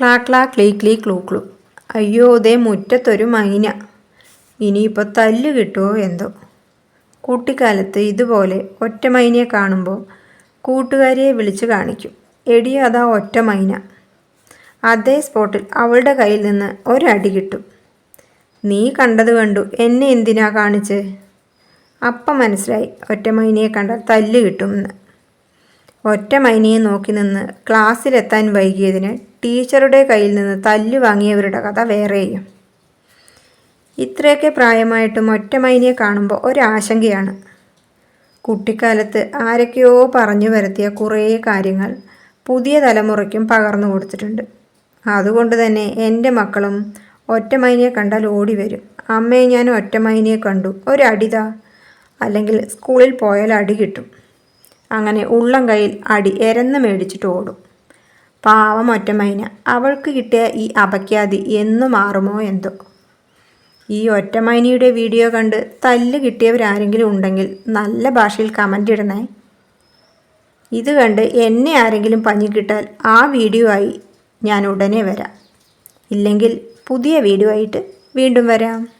ക്ലാ ക്ലാ ക്ലീ ക്ലീ clue clue. അയ്യോ ദേ മുറ്റത്തൊരു മൈന. ഇനിയിപ്പോൾ തല്ല് കിട്ടുമോ എന്തോ? കുട്ടിക്കാലത്ത് ഇതുപോലെ ഒറ്റ മൈനയെ കാണുമ്പോൾ കൂട്ടുകാരിയെ വിളിച്ച് കാണിക്കും. എടിയോ അതാ ഒറ്റ മൈന. അതേ സ്പോട്ടിൽ അവളുടെ കയ്യിൽ നിന്ന് ഒരടി കിട്ടും. നീ കണ്ടത് കണ്ടു. എന്നെ എന്തിനാ കാണിച്ച്? അപ്പം മനസ്സിലായി ഒറ്റ മൈനയെ കണ്ടാൽ തല്ല് കിട്ടുമെന്ന് ഒറ്റ മൈനയെ നോക്കി നിന്ന് ക്ലാസ്സിലെത്താൻ വൈകിയതിന് ടീച്ചറുടെ കയ്യിൽ നിന്ന് തല്ലു വാങ്ങിയവരുടെ കഥ വേറെയും ഇത്രയൊക്കെ പ്രായമായിട്ടും ഒറ്റ മൈനയെ കാണുമ്പോൾ ഒരാശങ്കയാണ്. കുട്ടിക്കാലത്ത് ആരൊക്കെയോ പറഞ്ഞു വരുത്തിയ കുറേ കാര്യങ്ങൾ പുതിയ തലമുറയ്ക്കും പകർന്നു കൊടുത്തിട്ടുണ്ട്. അതുകൊണ്ട് തന്നെ എന്റെ മക്കളും ഒറ്റ മൈനയെ കണ്ടാൽ ഓടി വരും. അമ്മയെ ഞാൻ ഒറ്റ മൈനയെ കണ്ടു. ഒരടിതാ അല്ലെങ്കിൽ സ്കൂളിൽ പോയാൽ അടി കിട്ടും. അങ്ങനെ ഉള്ളം കയ്യിൽ അടി എരന്ന് മേടിച്ചിട്ട് ഓടും. പാവം ഒറ്റമൈന അവൾക്ക് കിട്ടിയ ഈ അപഖ്യാതി എന്നു മാറുമോ എന്തോ. ഈ ഒറ്റമൈനയുടെ വീഡിയോ കണ്ട് തല്ല് കിട്ടിയവരാരെങ്കിലും ഉണ്ടെങ്കിൽ നല്ല ഭാഷയിൽ കമന്റ് ഇടണേ. ഇത് കണ്ട് എന്നെ ആരെങ്കിലും പഞ്ഞിക്കിട്ടാൽ ആ വീഡിയോ ആയി ഞാൻ ഉടനെ വരാം. ഇല്ലെങ്കിൽ പുതിയ വീഡിയോ ആയിട്ട് വീണ്ടും വരാം.